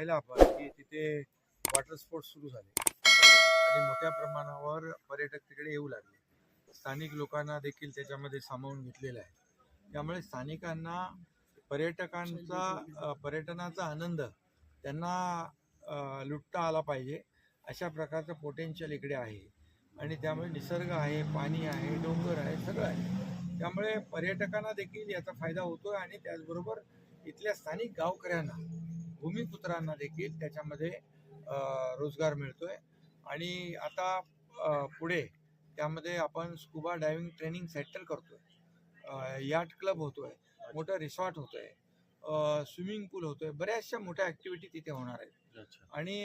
पाहिलं आपण की तिथे वॉटर स्पोर्ट्स सुरू झाले. आणि मोठ्या प्रमाणावर पर्यटक तिकडे येऊ लागले. स्थानिक लोकांना देखील त्याच्यामध्ये सामावून घेतलेलं आहे. त्यामुळे स्थानिकांना पर्यटकांचा पर्यटनाचा आनंद त्यांना लुटता आला पाहिजे. अशा प्रकारचं पोटेन्शियल इकडे आहे. आणि त्यामुळे निसर्ग आहे पाणी आहे डोंगर आहे सगळं आहे. त्यामुळे पर्यटकांना देखील याचा फायदा होतो आणि त्याचबरोबर इथल्या स्थानिक गावकऱ्यांना भूमिपुत्रांना देखील त्याच्यामध्ये रोजगार मिळतोय. आणि आता पुढे त्यामध्ये आपण स्कुबा डायव्हिंग ट्रेनिंग सेंटर करतोय. याट क्लब होतोय मोठं रिसॉर्ट होतोय स्विमिंग पूल होतोय बऱ्याचशा मोठ्या ॲक्टिव्हिटी तिथे होणार आहेत. आणि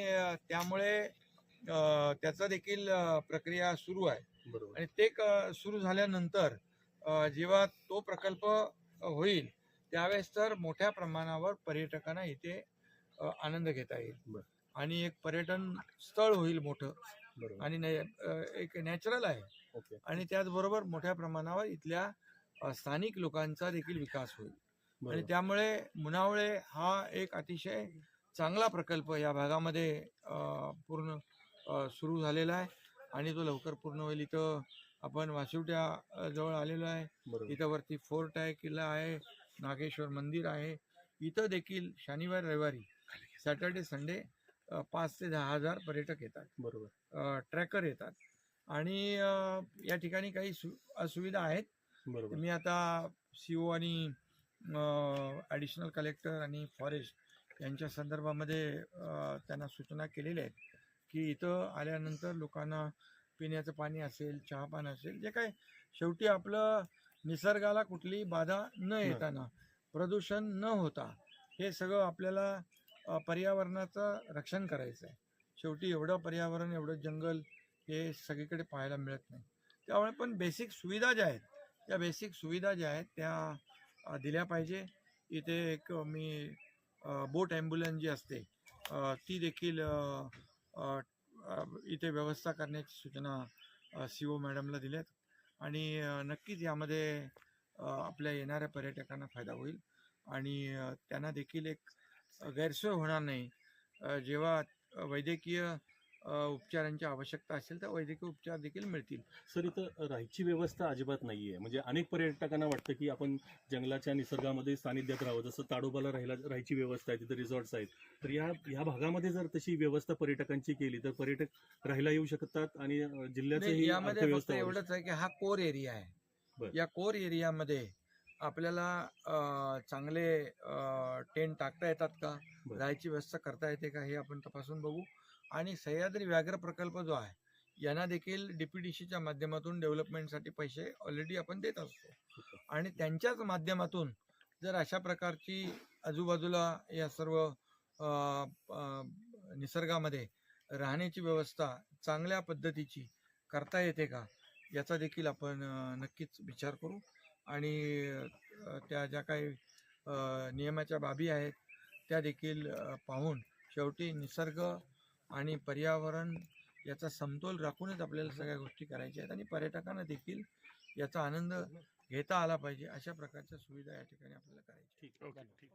त्यामुळे त्याचा देखील प्रक्रिया सुरू आहे. बरोबर. आणि ते सुरू झाल्यानंतर जेव्हा तो प्रकल्प होईल त्यावेळेस तर मोठ्या प्रमाणावर पर्यटकांना इथे आनंद घेता येईल. आणि एक पर्यटन स्थळ होईल मोठं. आणि एक नॅचरल आहे. आणि त्याचबरोबर मोठ्या प्रमाणावर इथल्या स्थानिक लोकांचा देखील विकास होईल. आणि त्यामुळे मुनावळे हा एक अतिशय चांगला प्रकल्प या भागामध्ये पूर्ण सुरू झालेला आहे. आणि तो लवकर पूर्ण होईल. इथं आपण वाशिवट्या जवळ आलेलो आहे. इथं वरती फोर्ट आहे किल्ला आहे नागेश्वर मंदिर आहे. इथं देखील शनिवार रविवारी सॅटर्डे संडे पाच ते दहा हजार पर्यटक येतात. बरोबर. ट्रॅकर येतात. आणि या ठिकाणी काही सु असुविधा आहेत. बरोबर. मी आता सी ओ आणि ॲडिशनल कलेक्टर आणि फॉरेस्ट यांच्या संदर्भामध्ये त्यांना सूचना केलेल्या आहेत की इथं आल्यानंतर लोकांना पिण्याचं पाणी असेल चहा पाणी असेल जे काय शेवटी आपलं निसर्गाला कुठलीही बाधा न. येताना प्रदूषण न होता हे सगळं आपल्याला पर्यावरणाचं रक्षण करायचं आहे शेवटी एवढं पर्यावरण एवढं जंगल हे सगळीकडे पाहायला मिळत नाही. त्यामुळे पण बेसिक सुविधा ज्या आहेत त्या बेसिक सुविधा ज्या आहेत त्या दिल्या पाहिजे. इथे एक मी बोट ॲम्ब्युलन्स जी असते ती देखील इथे व्यवस्था करण्याची सूचना सी ओ मॅडमला दिल्यात. आणि नक्कीच यामध्ये आपल्या येणाऱ्या पर्यटकांना फायदा होईल. आणि त्यांना देखील एक गैरसोय होणार नाही. जेव्हा वैद्यकीय उपचारांची आवश्यकता असेल तर वैद्यकीय उपचार देखील मिळतील. सर इथं राहायची व्यवस्था अजिबात नाहीये. म्हणजे अनेक पर्यटकांना वाटतं की आपण जंगलाच्या निसर्गामध्ये सानिध्यात राहावं. जसं ताडोबाला राहायला राहायची व्यवस्था आहे तिथं रिसॉर्ट्स आहेत. तर या ह्या भागामध्ये जर तशी व्यवस्था पर्यटकांची केली तर पर्यटक राहायला येऊ शकतात आणि जिल्ह्याचं नाही, ही यामध्ये एवढंच आहे की हा कोर एरिया आहे. या कोर एरियामध्ये आपल्याला चांगले टेंट टाकता येतात का. राहायची व्यवस्था करता येते का? हे आपण तपासून बघू. आणि सह्याद्री व्याघ्र प्रकल्प जो आहे यांना देखील डीपीडीसीच्या माध्यमातून डेव्हलपमेंटसाठी पैसे ऑलरेडी आपण देत असतो. आणि त्यांच्याच माध्यमातून जर अशा प्रकारची आजूबाजूला या सर्व निसर्गामध्ये राहण्याची व्यवस्था चांगल्या पद्धतीची करता येते का? याचा देखील आपण नक्कीच विचार करू. आणि त्या ज्या काही नियमाच्या बाबी आहेत त्या देखील पाहून शेवटी निसर्ग आणि पर्यावरण याचा समतोल राखूनच आपल्याला सगळ्या गोष्टी करायच्या आहेत आणि पर्यटकांना देखील याचा आनंद घेता आला पाहिजे अशा प्रकारच्या सुविधा या ठिकाणी आपल्याला करायच्या आहेत. ठीक ओके. ठीक